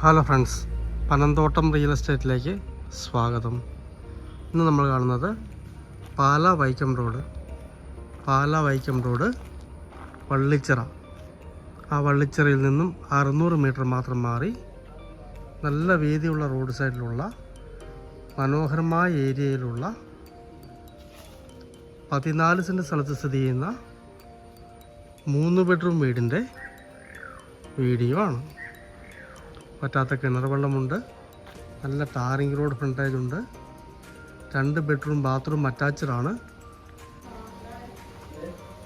Hello friends Panamthottam real എസ്റ്റേറ്റിലേക്ക് സ്വാഗതം. ഇന്ന് നമ്മൾ കാണുന്നത് പാല വൈക്കം റോഡ്. പാല വൈക്കം റോഡ് വള്ളിച്ചിറ. ആ വള്ളിച്ചിറയിൽ നിന്നും അറുന്നൂറ് മീറ്റർ മാത്രം മാറി നല്ല വീതിയുള്ള റോഡ് സൈഡിലുള്ള മനോഹരമായ ഏരിയയിലുള്ള പതിനാല് സെന്റ് സ്ഥലത്ത് സ്ഥിതി ചെയ്യുന്ന മൂന്ന് ബെഡ്റൂം വീടിന്റെ വീഡിയോ ആണ്. പറ്റാത്ത കിണർ വെള്ളമുണ്ട്. നല്ല ടാറിങ് റോഡ് ഫ്രണ്ടേജ് ഉണ്ട്. രണ്ട് ബെഡ്റൂം ബാത്റൂം അറ്റാച്ചഡാണ്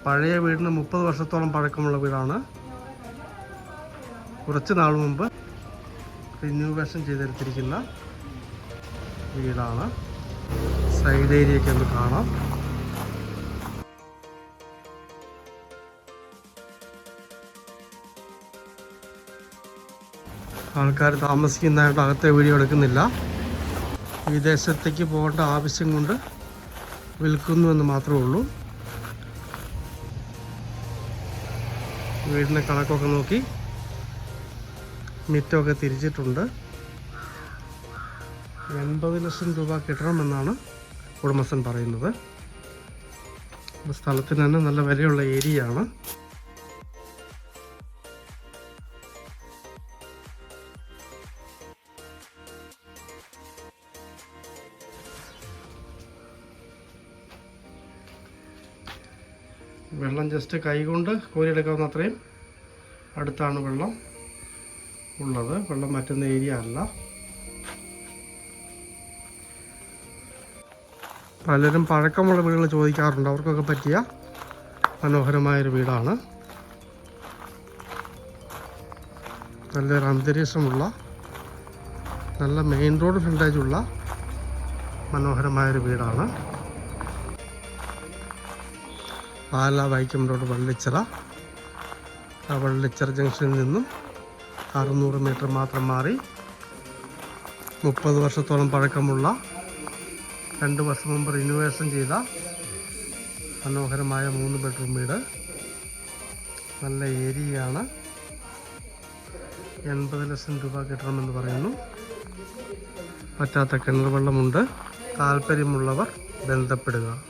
പഴയ വീടിന് മുപ്പത് വർഷത്തോളം പഴക്കമുള്ള വീടാണ്. കുറച്ച് നാൾ മുമ്പ് റിന്യൂവേഷൻ ചെയ്തെടുത്തിരിക്കുന്ന വീടാണ്. സൈഡ് ഏരിയയൊക്കെ ഒന്ന് കാണാം. ആൾക്കാർ താമസിക്കുന്നതായിട്ട് അകത്തെ വീഡിയോ എടുക്കുന്നില്ല. വിദേശത്തേക്ക് പോകേണ്ട ആവശ്യം കൊണ്ട് വിൽക്കുന്നു എന്ന് മാത്രമേ ഉള്ളൂ. വീടിന്റെ കണക്കൊക്കെ നോക്കി മിറ്റമൊക്കെ തിരിച്ചിട്ടുണ്ട്. എൺപത് ലക്ഷം രൂപ കിട്ടണമെന്നാണ് ഉടമസ്ഥൻ പറയുന്നത്. സ്ഥലത്തിന് തന്നെ നല്ല വിലയുള്ള ഏരിയ വെള്ളം ജസ്റ്റ് കൈകൊണ്ട് കോരിയെടുക്കാവുന്ന അത്രയും അടുത്താണ് വെള്ളം ഉള്ളത്. വെള്ളം പറ്റുന്ന ഏരിയ അല്ല. പലരും പഴക്കമുള്ള വീടുകൾ ചോദിക്കാറുണ്ട്. അവർക്കൊക്കെ പറ്റിയ മനോഹരമായൊരു വീടാണ്. നല്ലൊരു അന്തരീക്ഷമുള്ള നല്ല മെയിൻ റോഡ് ഫ്രണ്ടേജുള്ള മനോഹരമായൊരു വീടാണ്. പാല വൈക്കം റോഡ് വള്ളിച്ചിറ. ആ വള്ളിച്ചിറ ജംഗ്ഷനിൽ നിന്നും അറുന്നൂറ് മീറ്റർ മാത്രം മാറി മുപ്പത് വർഷത്തോളം പഴക്കമുള്ള രണ്ട് വർഷം മുമ്പ് റിനുവേഷൻ ചെയ്ത മനോഹരമായ മൂന്ന് ബെഡ്റൂം വീട്. നല്ല ഏരിയയാണ്. എൺപത് ലക്ഷം രൂപ കിട്ടണമെന്ന് പറയുന്നു. പറ്റാത്ത കിണർ വെള്ളമുണ്ട്. താല്പര്യമുള്ളവർ ബന്ധപ്പെടുക.